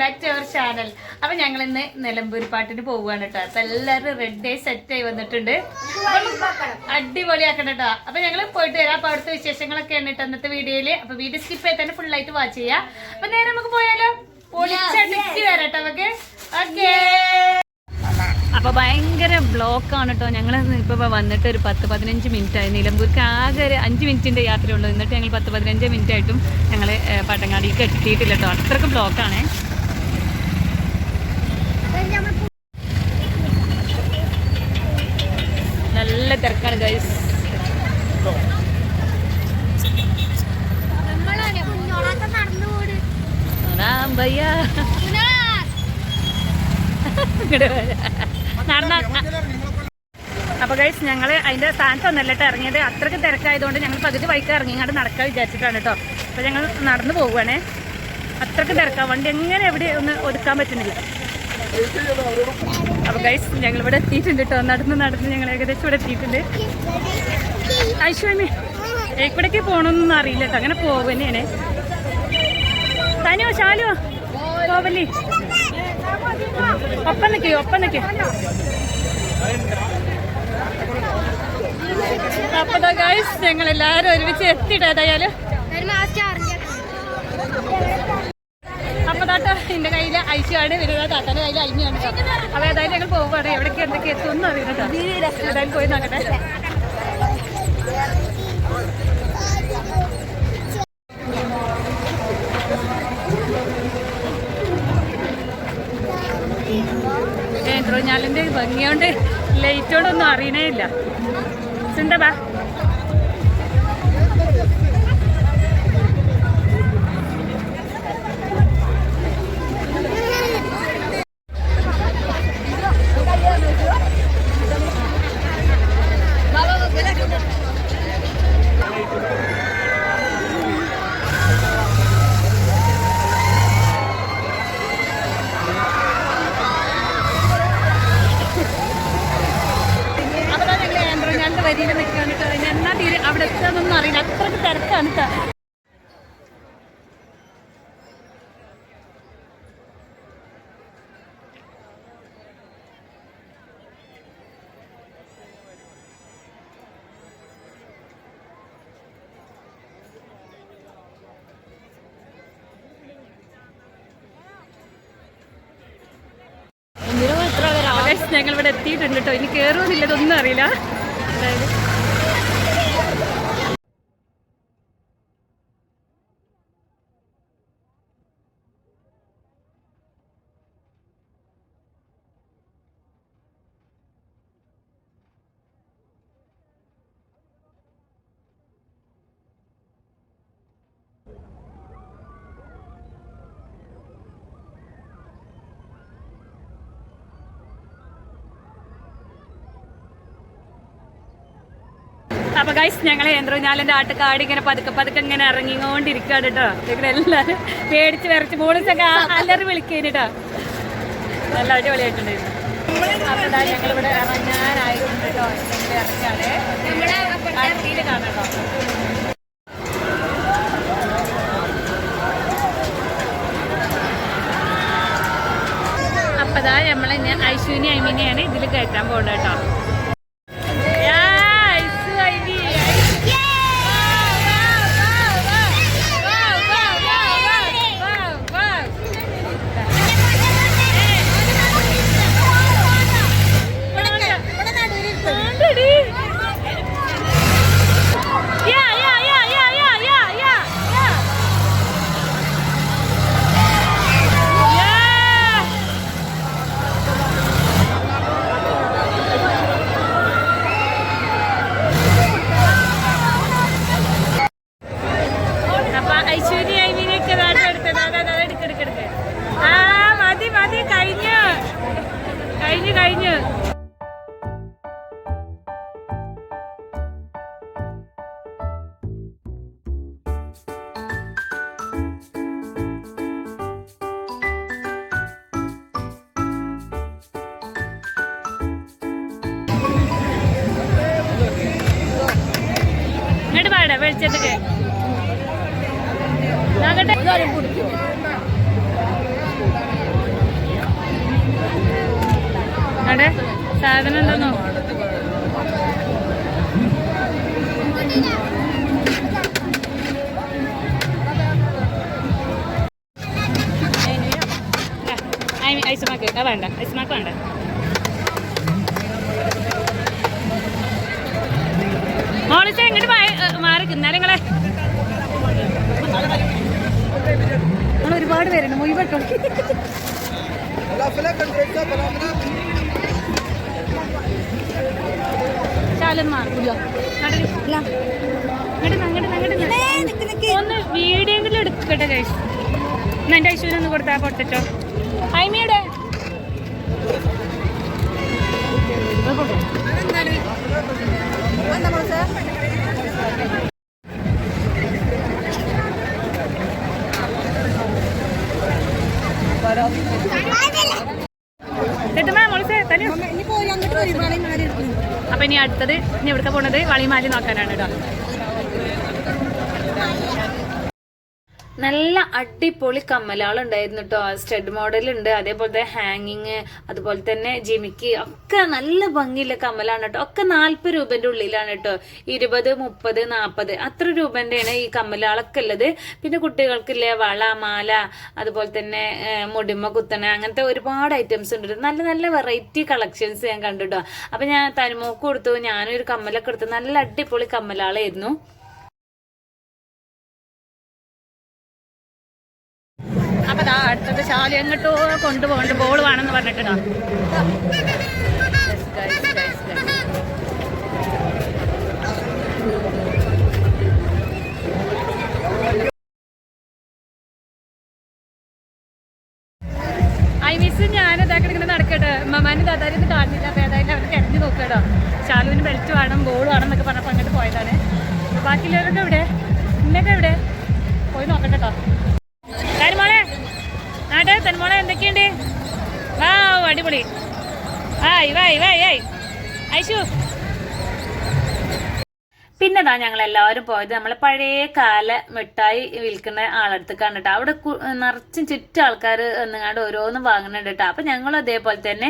Back to our channel അപ്പൊ ഞങ്ങൾ ഇന്ന് നിലമ്പൂർ പാട്ടിന് പോവുകയാണ് കേട്ടോ. അപ്പൊ എല്ലാവരും റെഡി സെറ്റ് ആയി വന്നിട്ടുണ്ട്. അടിപൊളിയാക്കണം കേട്ടോ അപ്പൊ ഞങ്ങൾ പോയിട്ട് വരാം. അപ്പൊ അവിടുത്തെ വിശേഷങ്ങളൊക്കെയാണ് കേട്ടോ അന്നത്തെ വീഡിയോയിൽ. അപ്പൊ വീഡിയോ സ്കിപ്പ് ചെയ്ത് തന്നെ ഫുൾ ആയിട്ട് വാച്ച് ചെയ്യാം. അപ്പൊ നേരെ നമുക്ക് പോയാലോ? പൊളിച്ചടിച്ച് വരാം കേട്ടോ നമുക്ക് ഓക്കേ അപ്പൊ ഭയങ്കര ആണ് കേട്ടോ. ഞങ്ങൾ ഇപ്പൊ വന്നിട്ട് ഒരു പത്ത് പതിനഞ്ച് മിനിറ്റ് ആയി. നിലമ്പൂർക്ക് ആകെ ഒരു അഞ്ച് മിനിറ്റിന്റെ യാത്രയുള്ളൂ എന്നിട്ട് ഞങ്ങൾ പത്ത് പതിനഞ്ച് മിനിറ്റ് ആയിട്ടും ഞങ്ങൾ പട്ടങ്ങാടിക്ക് എത്തിയിട്ടില്ല കേട്ടോ. അത്രയ്ക്ക് ബ്ലോക്കാണേ നല്ല തിരക്കാണ് ഗൈസ് നടന്ന. അപ്പൊ ഗൈസ് ഞങ്ങൾ അതിന്റെ സ്ഥാനത്തൊന്നല്ല കേട്ടോ ഇറങ്ങിയത്. അത്രയ്ക്ക് തിരക്കായതുകൊണ്ട് ഞങ്ങൾ പകുതി ബൈക്ക് ഇറങ്ങി ഇങ്ങോട്ട് നടക്കാൻ വിചാരിച്ചിട്ടാണ് കേട്ടോ അപ്പൊ ഞങ്ങൾ നടന്നു പോവുകയാണേ. അത്രയ്ക്ക് തിരക്കാ. വണ്ടി എങ്ങനെ എവിടെ ഒന്ന് ഒതുക്കാൻ പറ്റുന്നില്ല. അപ്പൊ ഗൈസ് ഞങ്ങൾ ഇവിടെ എത്തിയിട്ടുണ്ട് കേട്ടോ നടന്ന് നടന്ന് ഞങ്ങൾ ഏകദേശം ഇവിടെ എത്തിയിട്ടുണ്ട്. ഐശ്വര്യ എവിടേക്ക് പോകണമെന്നൊന്നും അറിയില്ല കേട്ടോ അങ്ങനെ പോവന്നെയാണ്. തനിയോ ശാലുവോ കോവലി ഒപ്പം നിൽക്കേ ഒപ്പം നിൽക്കേ അപ്പതാ ഗൈസ് ഞങ്ങൾ എല്ലാരും ഒരുമിച്ച് എത്തിയിട്ട് ഏതായാലും? അപ്പൊ താത്ത എന്റെ കയ്യിൽ ഐശ്യാണ് വരുന്നത് താത്താന്റെ കയ്യിൽ കേട്ടോ അപ്പൊ ഏതായാലും ഞങ്ങൾ പോകുവാണ് എവിടേക്ക് എന്തൊക്കെ എത്തുമെന്ന് അറിയുന്നത് ഏതായാലും പോയി നോക്കട്ടെ. ഏന്ത്രോഞ്ഞാലിന്റെ ഭംഗിയോണ്ട് ലൈറ്റോടൊന്നും അറിയണേ ഇല്ല. ചിന്തവാ വരിയിൽ നിൽക്കുകയാണ് ഇനി എന്നാ തീരെ അവിടെ എത്താന്നൊന്നും അറിയില്ല. അത്രയ്ക്ക് തിരക്കാണ് ഞങ്ങൾ ഇവിടെ എത്തിയിട്ടുണ്ട് കേട്ടോ. ഇനി കയറുമെന്നില്ല ഇതൊന്നും അറിയില്ല. বাইরে അപ്പൊ ഗൈസ് ഞങ്ങൾ എന്ത്രഞ്ഞാലിന്റെ ആട്ട് കാടി ഇങ്ങനെ പതുക്കെ പതുക്കെ ഇങ്ങനെ ഇറങ്ങിക്കൊണ്ടിരിക്കുകയാണ് കേട്ടോ ഇവിടെ എല്ലാവരും പേടിച്ച് വിറച്ച് മോളിച്ചൊക്കെ അലറി വിളിക്കേന് കേട്ടോ നല്ല അടിപൊളിയായിട്ടുണ്ടായിരുന്നു ഞങ്ങൾ ഇവിടെ ഞങ്ങളിവിടെ ഇറങ്ങാനായിട്ടുണ്ട് കേട്ടോ ഇറങ്ങാണ് കാണാം നമ്മളെ ഞാൻ ഐശ്വര്യ ഐമിനെയാണ് ഇതിൽ കയറ്റാൻ പോകുന്നത് കേട്ടോ അങ്ങോട്ട് പാട വെളിച്ചത്തേക്ക്. അങ്ങോട്ട്. സാധനം ഉണ്ടെന്നോ ഐസ്മാക്ക് വേണ്ട. ഐസ്മാക്ക് വേണ്ട. മോളിച്ച എങ്ങോട്ട് മാറി ഇന്നലെ നിങ്ങളെ. ഒരുപാട് പേരുണ്ട് മുഴുവട്ടോ ഒന്ന് വീഡിയോ എടുക്കട്ടെ കഴിച്ചു എന്നാ ഐശ്വര്യം ഒന്ന് കൊടുത്താ പൊട്ടറ്റോ ഐമിയുടെ അപ്പൊ ഇനി അടുത്തത് ഇനി എവിടുക്ക പോണത്? വളിമാലി നോക്കാനാണ് കേട്ടോ. നല്ല അടിപൊളി കമ്മലാളുണ്ടായിരുന്നു കേട്ടോ സ്റ്റഡ് മോഡൽ ഉണ്ട്. അതേപോലത്തെ ഹാങ്ങിങ് അതുപോലെ തന്നെ ജിമിക്ക് ഒക്കെ നല്ല ഭംഗിയുള്ള കമ്മലാണ് കേട്ടോ ഒക്കെ നാല്പത് രൂപന്റെ ഉള്ളിലാണ് കേട്ടോ ഇരുപത് മുപ്പത് നാൽപ്പത് അത്ര രൂപന്റെയാണ് ഈ കമ്മലാളൊക്കെ ഉള്ളത്. പിന്നെ കുട്ടികൾക്കില്ലേ വള മാല അതുപോലെ തന്നെ മുടിമ കുത്തണ അങ്ങനത്തെ ഒരുപാട് ഐറ്റംസ് ഉണ്ട് നല്ല നല്ല വെറൈറ്റി കളക്ഷൻസ് ഞാൻ കണ്ടു കേട്ടോ അപ്പൊ ഞാൻ തനിമോക്ക് കൊടുത്തു. ഞാനൊരു കമ്മലൊക്കെ എടുത്തു നല്ല അടിപൊളി കമ്മലാളായിരുന്നു. ദാ അടുത്തത് ശാല എങ്ങോട്ടോ കൊണ്ടുപോകണ്ട്. ബോൾ വേണമെന്ന് പറഞ്ഞിട്ടാ ഐ മിസ് ഞാൻ ഇതാക്കി ഇങ്ങനെ നടക്കട്ടെ. മമ്മാനും ദാദാരും കാണുന്നില്ല അപ്പൊ ഏതായാലും അവർ തിരഞ്ഞു നോക്കട്ടോ ശാലുവിന് ബെൽറ്റ് വേണം ബോൾ വേണം എന്നൊക്കെ അങ്ങോട്ട് പോയതാണ്. ബാക്കിയുള്ളവരൊക്കെ എവിടെ? ഇന്നൊക്കെ എവിടെ? പോയി നോക്കട്ടെ കേട്ടോ. തന്മോളെ നാട്ടെ തന്മോളെ എന്തൊക്കെയുണ്ട്? വാ അടിപൊളി. ആയി വായി വായി ആയി ഐശു പിന്നെതാ ഞങ്ങൾ എല്ലാവരും പോയത് നമ്മൾ പഴയ കാല മിഠായി വിൽക്കുന്ന ആളടുത്ത് കണ്ടിട്ട് അവിടെ നിറച്ചും ചുറ്റും ആൾക്കാർ വന്നുകൊണ്ട് ഓരോന്നും വാങ്ങുന്നുണ്ട് കേട്ടോ അപ്പൊ ഞങ്ങൾ അതേപോലെ തന്നെ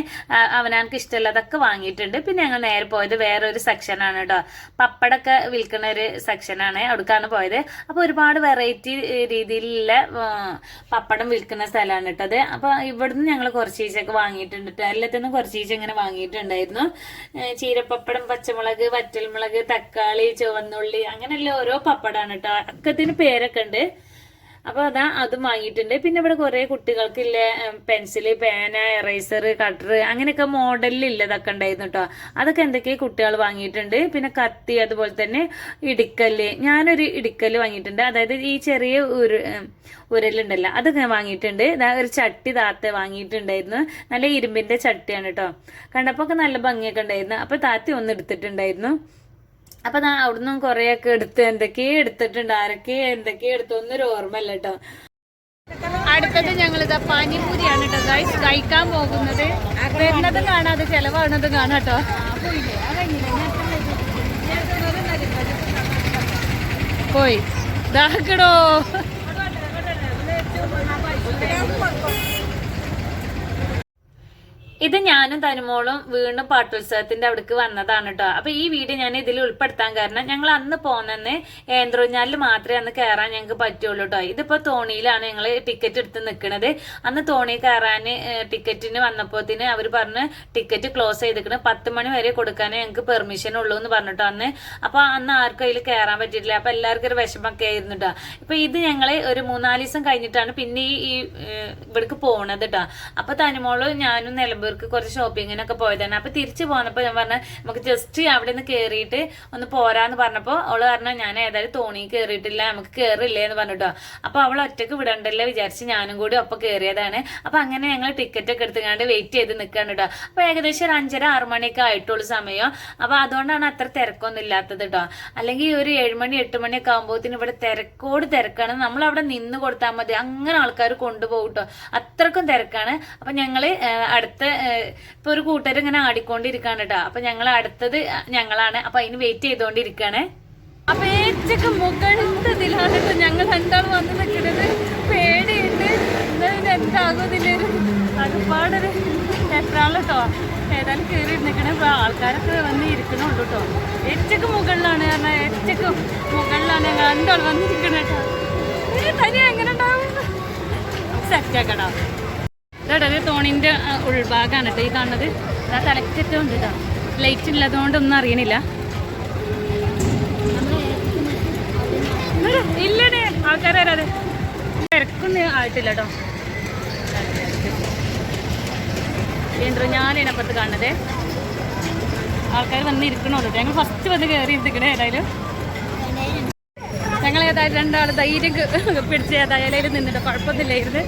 അവനക്ക് ഇഷ്ടമുള്ളതൊക്കെ വാങ്ങിയിട്ടുണ്ട്. പിന്നെ ഞങ്ങൾ നേരെ പോയത് വേറൊരു സെക്ഷനാണ് കേട്ടോ പപ്പടൊക്കെ വിൽക്കുന്ന ഒരു സെക്ഷനാണ് അവിടേക്കാണ് പോയത്. അപ്പോൾ ഒരുപാട് വെറൈറ്റി രീതിയിലുള്ള പപ്പടം വിൽക്കുന്ന സ്ഥലമാണ് കേട്ടത് അപ്പൊ ഇവിടുന്ന് ഞങ്ങൾ കുറച്ച് ചീച്ചൊക്കെ വാങ്ങിയിട്ടുണ്ട്. കേട്ടോ എല്ലാത്തിനും കുറച്ച് ചീച്ച ഇങ്ങനെ വാങ്ങിയിട്ടുണ്ടായിരുന്നു. ചീരപ്പപ്പടം പച്ചമുളക് വറ്റൽമുളക് തക്കാളി ചുവന്നുള്ളി അങ്ങനെയുള്ള ഓരോ പപ്പടാണ് കേട്ടോ അക്കത്തിന് പേരൊക്കെ ഉണ്ട്. അപ്പൊ അതാ അതും വാങ്ങിയിട്ടുണ്ട്. പിന്നെ ഇവിടെ കുറെ കുട്ടികൾക്കില്ല പെൻസിൽ പേന എറൈസർ കട്ടർ അങ്ങനെയൊക്കെ മോഡലിലുള്ളതൊക്കെ ഉണ്ടായിരുന്നു കേട്ടോ അതൊക്കെ എന്തൊക്കെ കുട്ടികൾ വാങ്ങിയിട്ടുണ്ട്. പിന്നെ കത്തി അതുപോലെ തന്നെ ഇടിക്കല്ല്. ഞാനൊരു ഇടിക്കല്ല് വാങ്ങിയിട്ടുണ്ട്. അതായത് ഈ ചെറിയ ഉം, ഉരലുണ്ടല്ലോ അതൊക്കെ വാങ്ങിയിട്ടുണ്ട്. ഇതാ ഒരു ചട്ടി താത്ത വാങ്ങിയിട്ടുണ്ടായിരുന്നു. നല്ല ഇരുമ്പിന്റെ ചട്ടിയാണ് കേട്ടോ കണ്ടപ്പോ ഒക്കെ നല്ല ഭംഗിയൊക്കെ ഉണ്ടായിരുന്നു. അപ്പൊ താത്തി ഒന്ന് എടുത്തിട്ടുണ്ടായിരുന്നു. അപ്പൊ ഞാൻ അവിടുന്ന് കുറെയൊക്കെ എടുത്ത് എന്തൊക്കെയോ എടുത്തിട്ടുണ്ട് ആരൊക്കെയോ എന്തൊക്കെയോ എടുത്തു ഒന്നൊരു ഓർമ്മല്ല കേട്ടോ അടുത്തത് ഞങ്ങൾ ഇതാ പാനിപൂരിയാണ് കേട്ടോ ഗൈസ് കഴിക്കാൻ പോകുന്നത്. വരുന്നത് കാണാതെ ചെലവാണത് കാണാം കേട്ടോ പോയി. ദാഹക്കടോ ഇത് ഞാനും തനുമോളും വീണ്ടും പാട്ടുത്സവത്തിന്റെ അവിടേക്ക് വന്നതാണ് കേട്ടോ അപ്പൊ ഈ വീഡിയോ ഞാൻ ഇതിൽ ഉൾപ്പെടുത്താൻ കാരണം ഞങ്ങൾ അന്ന് പോന്നെന്ന് ഏന്ത്രോഞ്ഞാലിൽ മാത്രമേ അന്ന് കയറാൻ ഞങ്ങൾക്ക് പറ്റുള്ളൂ കേട്ടോ ഇതിപ്പോ തോണിയിലാണ് ഞങ്ങൾ ടിക്കറ്റ് എടുത്ത് നിൽക്കുന്നത് അന്ന് തോണി കയറാൻ ടിക്കറ്റിന് വന്നപ്പോത്തിന് അവർ പറഞ്ഞ് ടിക്കറ്റ് ക്ലോസ് ചെയ്തിരിക്കണം. പത്ത് മണി വരെ കൊടുക്കാനേ ഞങ്ങൾക്ക് പെർമിഷൻ ഉള്ളൂ എന്ന് പറഞ്ഞിട്ടോ അന്ന്. അപ്പൊ അന്ന് ആർക്കും അതിൽ കയറാൻ പറ്റിയിട്ടില്ല. അപ്പൊ എല്ലാവർക്കും ഒരു വിഷമൊക്കെ ആയിരുന്നു കേട്ടോ ഇപ്പൊ ഇത് ഞങ്ങൾ ഒരു മൂന്നാൽ ദിവസം കഴിഞ്ഞിട്ടാണ് പിന്നെ ഈ ഇവിടേക്ക് പോണത് കേട്ടോ അപ്പൊ തനിമോൾ ഞാനും നിലമ്പൂർക്ക് കുറച്ച് ഷോപ്പിങ്ങിനൊക്കെ പോയതാണ്. അപ്പൊ തിരിച്ചു പോന്നപ്പോ ഞാൻ പറഞ്ഞ നമുക്ക് ജസ്റ്റ് അവിടെ നിന്ന് കേറിയിട്ട് ഒന്ന് പോരാന്ന് പറഞ്ഞപ്പോ അവൾ പറഞ്ഞ ഞാൻ ഏതായാലും തോണി കേറിയിട്ടില്ല നമുക്ക് കേറില്ലേ എന്ന് പറഞ്ഞിട്ടോ അപ്പൊ അവൾ ഒറ്റയ്ക്ക് വിടണ്ടല്ലേ വിചാരിച്ച് ഞാനും കൂടി ഒപ്പം കേറിയതാണ്. അപ്പൊ അങ്ങനെ ഞങ്ങൾ ടിക്കറ്റ് ഒക്കെ എടുത്തുകൊണ്ട് വെയിറ്റ് ചെയ്ത് നിൽക്കാണ് കേട്ടോ അപ്പൊ ഏകദേശം ഒരു അഞ്ചര ആറ് മണിയൊക്കെ ആയിട്ടുള്ള സമയം. അപ്പൊ അതുകൊണ്ടാണ് അത്ര തിരക്കൊന്നും ഇല്ലാത്തത് കേട്ടോ അല്ലെങ്കിൽ ഒരു ഏഴുമണി എട്ട് മണിയൊക്കെ ആകുമ്പോഴത്തേന് ഇവിടെ തിരക്കോട് തിരക്കാണ്. നമ്മൾ അവിടെ നിന്ന് കൊടുത്താൽ മതി. അങ്ങനെ ആൾക്കാർ കൊണ്ടുപോകും കേട്ടോ അത്രക്കും തിരക്കാണ്. അപ്പൊ ഞങ്ങൾ അടുത്ത ഇപ്പൊ ഒരു കൂട്ടർ ഇങ്ങനെ ആടിക്കൊണ്ടിരിക്കാണ് കേട്ടോ അപ്പൊ ഞങ്ങൾ അടുത്തത് ഞങ്ങളാണ്. അപ്പൊ അതിന് വെയിറ്റ് ചെയ്തോണ്ടിരിക്കാണ്. അപ്പൊ ഏറ്റവും മുകളിലതിലാണ് കേട്ടോ ഞങ്ങൾ രണ്ടാളും വന്ന് നിൽക്കുന്നത് പേടിയുണ്ട്. എന്താകുന്നില്ല ഒരുപാടൊരു എത്രാൾ കേട്ടോ ഏതായാലും കയറി നിൽക്കണേ ആൾക്കാരൊക്കെ വന്ന് ഇരിക്കണുള്ളൂ കേട്ടോ ഏറ്റവും മുകളിലാണ് കാരണം ഏറ്റവും മുകളിലാണ് ഞങ്ങൾ രണ്ടാൾ വന്നിരിക്കണേ കേട്ടോ ഏ, തനി എങ്ങനെ ഉണ്ടാവും? സെറ്റാക്കടാ ഇതാ ഇത് തോണിന്റെ ഉൾഭാഗമാണ് കേട്ടോ ഈ കാണുന്നത്. ഇതാ തലക്കറ്റം ഉണ്ട് കേട്ടോ ലൈറ്റ് ഇല്ലാത്തതുകൊണ്ടൊന്നും അറിയണില്ല. ഇല്ലടേ ആൾക്കാരാരത് തിരക്കൊന്നും ആയിട്ടില്ല കേട്ടോ. കേന്ദ്ര ഞാനിനപ്പുറത്ത് കാണുന്നത്. ആൾക്കാർ വന്ന് ഞങ്ങൾ ഫസ്റ്റ് വന്ന് കയറി ഇരുന്നിക്കണേ ഏതായാലും. ഞങ്ങൾ ഏതായാലും രണ്ടാൾ ധൈര്യം പിടിച്ച് ഏതായാലും നിന്നിട്ട് കുഴപ്പമൊന്നുമില്ലായിരുന്നു.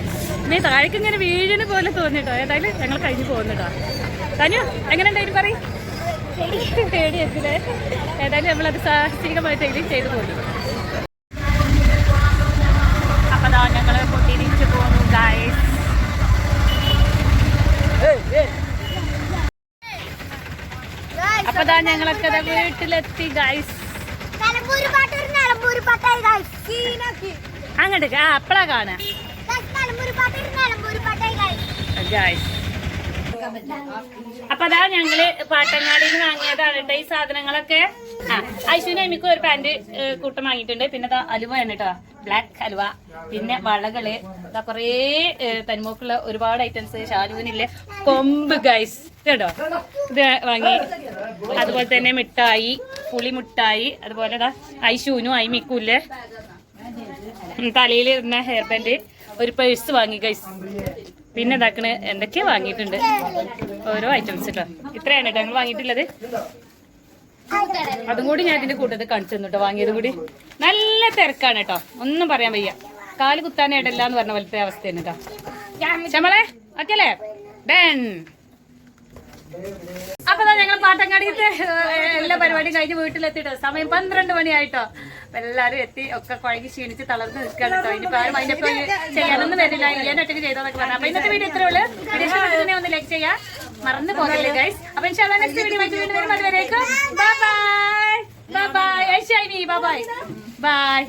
ഇനി താഴേക്ക് ഇങ്ങനെ വീഴിന് പോലെ തോന്നിട്ടോ. ഏതായാലും ഞങ്ങൾ കഴിഞ്ഞു പോകുന്നുട്ടോ തനു എങ്ങനെ ഉണ്ടായിരുന്നു പറയും പേടിയെത്തില്ലേ ഏതായാലും നമ്മളത് സാഹസികമായിട്ട് എങ്കിലും ചെയ്തു പോകുന്നു. അപ്പൊ പോകുന്നു ഗായ്സ് അപ്പൊ ഞങ്ങളൊക്കെ വീട്ടിലെത്തി ഗായ്സ്. സീനാക്കി. അങ്ങോട്ട് ആ അപ്പഴാ കാണാ അപ്പൊ അതാ ഞങ്ങൾ പാട്ടങ്ങാടിയിൽ നിന്ന് വാങ്ങിയതാണ് കേട്ടോ ഈ സാധനങ്ങളൊക്കെ. ആ ഐശുവിന് എനിക്ക് ഒരു പാന്റ് കൂട്ടം വാങ്ങിയിട്ടുണ്ട്. പിന്നെ ദാ അലുവയാണ് കേട്ടോ. ബ്ലാക്ക് അലുവ പിന്നെ വളകൾ ഇതാ കുറേ തനിമോക്കുള്ള ഒരുപാട് ഐറ്റംസ് ഷാലുവിനില്ലേ. കൊമ്പ് ഗൈസ് കേട്ടോ? ഇത് വാങ്ങി. അതുപോലെ തന്നെ മിഠായി പുളി മിഠായി അതുപോലെ ഐശുവിനും ഐമിക്കൂല്ലേ തലയിൽ ഇരുന്ന ഹെയർ ബാൻഡ് ഒരു പേഴ്സ് വാങ്ങി ഗൈസ് പിന്നെ ഇതാക്കണ് എന്തൊക്കെയാ വാങ്ങിയിട്ടുണ്ട്. ഓരോ ഐറ്റംസ് കേട്ടോ ഇത്രയാണ് കേട്ടോ ഞങ്ങൾ വാങ്ങിയിട്ടുള്ളത്. അതും കൂടി ഞാൻ ഇതിന്റെ കൂട്ടത്തിൽ കാണിച്ചു തന്നു കേട്ടോ വാങ്ങിയതും കൂടി. നല്ല തിരക്കാണ് കേട്ടോ ഒന്നും പറയാൻ വയ്യ. കാൽ കുത്താനായിട്ടല്ല എന്ന് പറഞ്ഞ പോലത്തെ അവസ്ഥയാണ് കേട്ടോ ശമളെ ഓക്കെ അല്ലേ ഡൺ അപ്പൊ ഞങ്ങൾ പാട്ടങ്ങാടിയിട്ട് എല്ലാ പരിപാടിയും കഴിഞ്ഞ് വീട്ടിലെത്തിട്ടോ സമയം പന്ത്രണ്ട് മണിയായിട്ടോ. അപ്പൊ എല്ലാരും എത്തി ഒക്കെ കുഴങ്ങി ക്ഷീണിച്ച് തളർന്ന് നിൽക്കുകയാണ് ഇനിയിപ്പോ ആരും അതിന്റെ ചെയ്യാനൊന്നും വരില്ല. ഇല്ലാൻ ഒറ്റയ്ക്ക് ചെയ്തോന്നൊക്കെ പറഞ്ഞു. അപ്പൊ ഇന്നത്തെ വീഡിയോ ഇത്രേ ഉള്ളൂ. വീഡിയോ ഒന്ന് ലൈക്ക് ചെയ്യാം. മറന്നു പോകല്ലേ ഗൈസ് അപ്പൊ ഇൻഷാല്ലാ നെക്സ്റ്റ് വീഡിയോ വീണ്ടും വരും അതുവരേക്കും. Bye bye bye bye bye bye bye